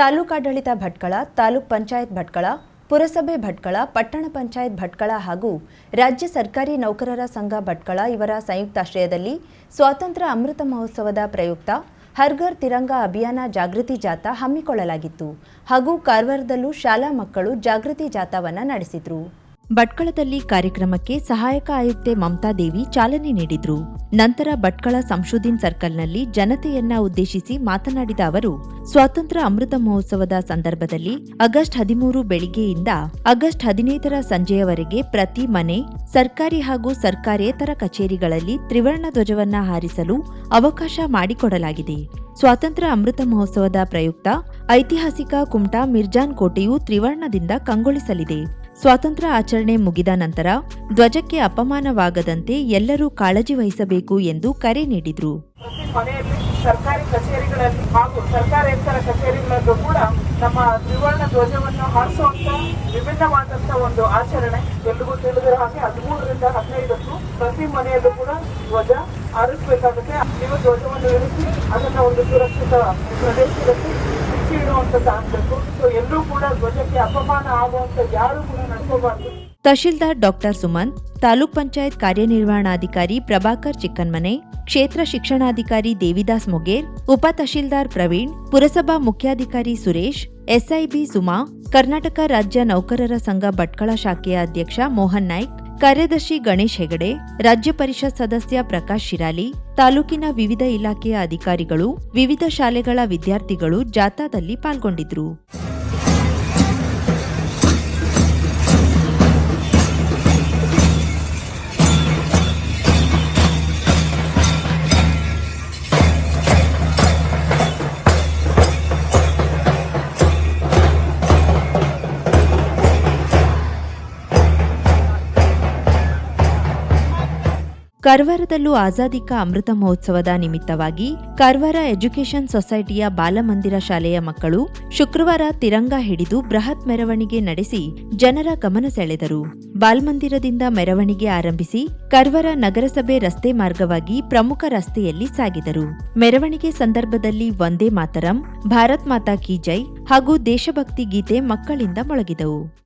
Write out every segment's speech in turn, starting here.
ತಾಲೂಕಾಡಳಿತ ಭಟ್ಕಳ, ತಾಲೂಕ್ ಪಂಚಾಯತ್ ಭಟ್ಕಳ, ಪುರಸಭೆ ಭಟ್ಕಳ, ಪಟ್ಟಣ ಪಂಚಾಯತ್ ಭಟ್ಕಳ ಹಾಗೂ ರಾಜ್ಯ ಸರ್ಕಾರಿ ನೌಕರರ ಸಂಘ ಭಟ್ಕಳ ಇವರ ಸಂಯುಕ್ತಾಶ್ರಯದಲ್ಲಿ ಸ್ವಾತಂತ್ರ್ಯ ಅಮೃತ ಮಹೋತ್ಸವದ ಪ್ರಯುಕ್ತ ಹರ್ಘರ್ ತಿರಂಗ ಅಭಿಯಾನ ಜಾಗೃತಿ ಜಾಥಾ ಹಮ್ಮಿಕೊಳ್ಳಲಾಗಿತ್ತು ಹಾಗೂ ಕಾರವಾರದಲ್ಲೂ ಶಾಲಾ ಮಕ್ಕಳು ಜಾಗೃತಿ ಜಾಥಾವನ್ನು ನಡೆಸಿದ್ರು. ಭಟ್ಕಳದಲ್ಲಿ ಕಾರ್ಯಕ್ರಮಕ್ಕೆ ಸಹಾಯಕ ಆಯುಕ್ತೆ ಮಮತಾ ದೇವಿ ಚಾಲನೆ ನೀಡಿದ್ರು. ನಂತರ ಭಟ್ಕಳ ಸಂಶೋಧಿನ್ ಸರ್ಕಲ್ನಲ್ಲಿ ಜನತೆಯನ್ನ ಉದ್ದೇಶಿಸಿ ಮಾತನಾಡಿದ ಅವರು, ಸ್ವಾತಂತ್ರ್ಯ ಅಮೃತ ಮಹೋತ್ಸವದ ಸಂದರ್ಭದಲ್ಲಿ ಆಗಸ್ಟ್ ಹದಿಮೂರು ಬೆಳಿಗ್ಗೆಯಿಂದ ಆಗಸ್ಟ್ ಹದಿನೈದರ ಸಂಜೆಯವರೆಗೆ ಪ್ರತಿ ಮನೆ, ಸರ್ಕಾರಿ ಹಾಗೂ ಸರ್ಕಾರೇತರ ಕಚೇರಿಗಳಲ್ಲಿ ತ್ರಿವರ್ಣ ಧ್ವಜವನ್ನ ಹಾರಿಸಲು ಅವಕಾಶ ಮಾಡಿಕೊಡಲಾಗಿದೆ. ಸ್ವಾತಂತ್ರ್ಯ ಅಮೃತ ಮಹೋತ್ಸವದ ಪ್ರಯುಕ್ತ ಐತಿಹಾಸಿಕ ಕುಮಟಾ ಮಿರ್ಜಾನ್ ಕೋಟೆಯು ತ್ರಿವರ್ಣದಿಂದ ಕಂಗೊಳಿಸಲಿದೆ. ಸ್ವಾತಂತ್ರ್ಯ ಆಚರಣೆ ಮುಗಿದ ನಂತರ ಧ್ವಜಕ್ಕೆ ಅಪಮಾನವಾಗದಂತೆ ಎಲ್ಲರೂ ಕಾಳಜಿ ವಹಿಸಬೇಕು ಎಂದು ಕರೆ ನೀಡಿದರು. ಸರ್ಕಾರಿ ಕಚೇರಿಗಳಲ್ಲಿ ಹಾಗೂ ಸರ್ಕಾರೇತರ ಕಚೇರಿಗಳಲ್ಲೂ ಕೂಡ ನಮ್ಮ ತ್ರಿವರ್ಣ ಧ್ವಜವನ್ನು ಹಾರಿಸುವಂತ ವಿಭಿನ್ನವಾದಂತಹ ಒಂದು ಆಚರಣೆ. ಎಲ್ರಿಗೂ ತಿಳಿದಿರೋ ಹಾಗೆ ಹದಿಮೂರರಿಂದ ಹದಿನೈದಕ್ಕೂ ಪ್ರತಿ ಮನೆಯಲ್ಲೂ ಕೂಡ ಧ್ವಜ ಹಾರಿಸಬೇಕಾಗುತ್ತೆ. ನೀವು ಧ್ವಜವನ್ನು ಇರಿಸಿ ಅದನ್ನ ಒಂದು ಸುರಕ್ಷಿತ ಪ್ರದೇಶದಲ್ಲಿ ಎಲ್ಲರೂ ಕೂಡ ಧ್ವಜಕ್ಕೆ ಅಪಮಾನ ಆಗುವಂತ ಯಾರು ಕೂಡ ನಡ್ಕೋಬಾರ್ದು. ತಹಶೀಲ್ದಾರ್ ಡಾಕ್ಟರ್ ಸುಮನ್ ತಾಲೂಕ್ ಪಂಚಾಯತ್ ಕಾರ್ಯನಿರ್ವಹಣಾಧಿಕಾರಿ ಪ್ರಭಾಕರ್ ಚಿಕ್ಕನ್ಮನೆ, ಕ್ಷೇತ್ರ ಶಿಕ್ಷಣಾಧಿಕಾರಿ ದೇವಿದಾಸ್ ಮೊಗೇರ್, ಉಪ ತಹಶೀಲ್ದಾರ್ ಪ್ರವೀಣ್, ಪುರಸಭಾ ಮುಖ್ಯಾಧಿಕಾರಿ ಸುರೇಶ್, ಎಸ್ಐಬಿ ಸುಮಾ, ಕರ್ನಾಟಕ ರಾಜ್ಯ ನೌಕರರ ಸಂಘ ಭಟ್ಕಳ ಶಾಖೆಯ ಅಧ್ಯಕ್ಷ ಮೋಹನ್ ನಾಯ್ಕ್ ಕಾರ್ಯದರ್ಶಿ ಗಣೇಶ್ ಹೆಗಡೆ, ರಾಜ್ಯ ಪರಿಷತ್ ಸದಸ್ಯ ಪ್ರಕಾಶ್ ಶಿರಾಲಿ, ತಾಲೂಕಿನ ವಿವಿಧ ಇಲಾಖೆಯ ಅಧಿಕಾರಿಗಳು, ವಿವಿಧ ಶಾಲೆಗಳ ವಿದ್ಯಾರ್ಥಿಗಳು ಜಾಥಾದಲ್ಲಿ ಪಾಲ್ಗೊಂಡಿದ್ರು. ಕಾರವಾರದಲ್ಲೂ ಆಜಾದಿ ಅಮೃತ ಮಹೋತ್ಸವದ ನಿಮಿತ್ತವಾಗಿ ಕಾರವಾರ ಎಜುಕೇಷನ್ ಸೊಸೈಟಿಯ ಬಾಲಮಂದಿರ ಶಾಲೆಯ ಮಕ್ಕಳು ಶುಕ್ರವಾರ ತಿರಂಗ ಹಿಡಿದು ಬೃಹತ್ ಮೆರವಣಿಗೆ ನಡೆಸಿ ಜನರ ಗಮನ ಸೆಳೆದರು. ಬಾಲ್ಮಂದಿರದಿಂದ ಮೆರವಣಿಗೆ ಆರಂಭಿಸಿ ಕರ್ವರ ನಗರಸಭೆ ರಸ್ತೆ ಮಾರ್ಗವಾಗಿ ಪ್ರಮುಖ ರಸ್ತೆಯಲ್ಲಿ ಸಾಗಿದರು. ಮೆರವಣಿಗೆ ಸಂದರ್ಭದಲ್ಲಿ ವಂದೇ ಮಾತರಂ, ಭಾರತ್ ಮಾತಾ ಕಿ ಜೈ ಹಾಗೂ ದೇಶಭಕ್ತಿ ಗೀತೆ ಮಕ್ಕಳಿಂದ ಮೊಳಗಿದವು.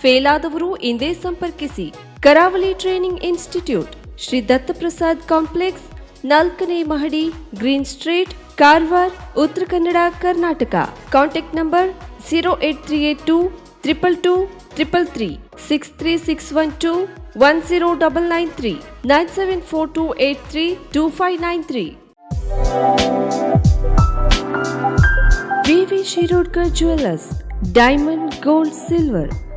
ಫೇಲ್ ಆದವರು ಇಂದೇ ಸಂಪರ್ಕಿಸಿ ಕರಾವಳಿ training institute Shri Dattaprasad complex ನಾಲ್ಕನೇ ಮಹಡಿ green street Karwar Uttara Kannada Karnataka contact number zero eight three eight two triple two triple three six three six one two one zero double nine three nine seven four two eight three two five nine three V V Shirodkar jewellers diamond gold silver